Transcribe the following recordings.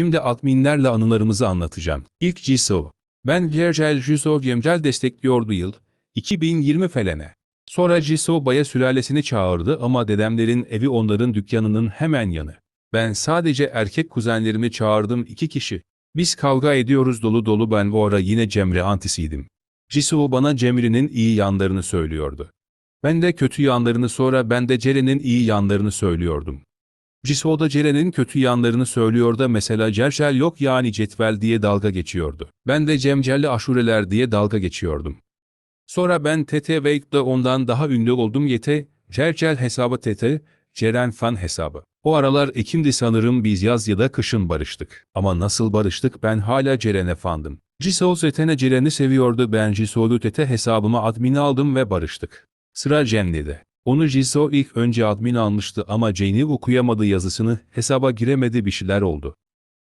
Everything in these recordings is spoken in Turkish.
Şimdi adminlerle anılarımızı anlatacağım. İlk Jisoo. Ben Virgil Jisoo Gemcel destekliyordu yıl. 2020 felene. Sonra Jisoo Baya sülalesini çağırdı ama dedemlerin evi onların dükkanının hemen yanı. Ben sadece erkek kuzenlerimi çağırdım iki kişi. Biz kavga ediyoruz dolu dolu ben bu ara yine Cemre antisiydim. Jisoo bana Cemre'nin iyi yanlarını söylüyordu. Ben de kötü yanlarını sonra ben de Ceren'in iyi yanlarını söylüyordum. Jisoo da Ceren'in kötü yanlarını söylüyor da mesela Cerşel yok yani cetvel diye dalga geçiyordu. Ben de Cemcelli aşureler diye dalga geçiyordum. Sonra ben Tete Wake'da ondan daha ünlü oldum yete, Cercel hesabı Tete, Ceren fan hesabı. O aralar Ekim'di sanırım biz yaz ya da kışın barıştık. Ama nasıl barıştık ben hala Ceren'e fandım. Jisoo Zeten'e Ceren'i seviyordu ben Jisoo'lu Tete hesabıma admin aldım ve barıştık. Sıra Jenny'de. Onu Jisoo ilk önce admin almıştı ama Jenny okuyamadı yazısını, hesaba giremedi bir şeyler oldu.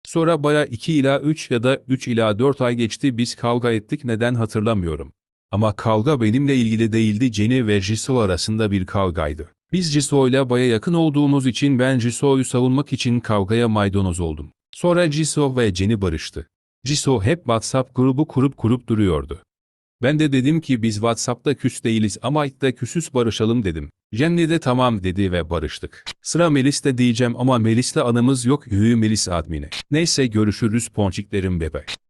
Sonra baya 2 ila 3 ya da 3 ila 4 ay geçti biz kavga ettik neden hatırlamıyorum. Ama kavga benimle ilgili değildi Jenny ve Jisoo arasında bir kavgaydı. Biz Jisoo ile baya yakın olduğumuz için ben Jisoo'yu savunmak için kavgaya maydanoz oldum. Sonra Jisoo ve Jenny barıştı. Jisoo hep WhatsApp grubu kurup kurup duruyordu. Ben de dedim ki biz WhatsApp'ta küs değiliz ama ilk küsüs barışalım dedim. Jenny de tamam dedi ve barıştık. Sıra Melis'te diyeceğim ama Melis'le anımız yok hüyü Melis admini. Neyse görüşürüz ponçiklerim bebe.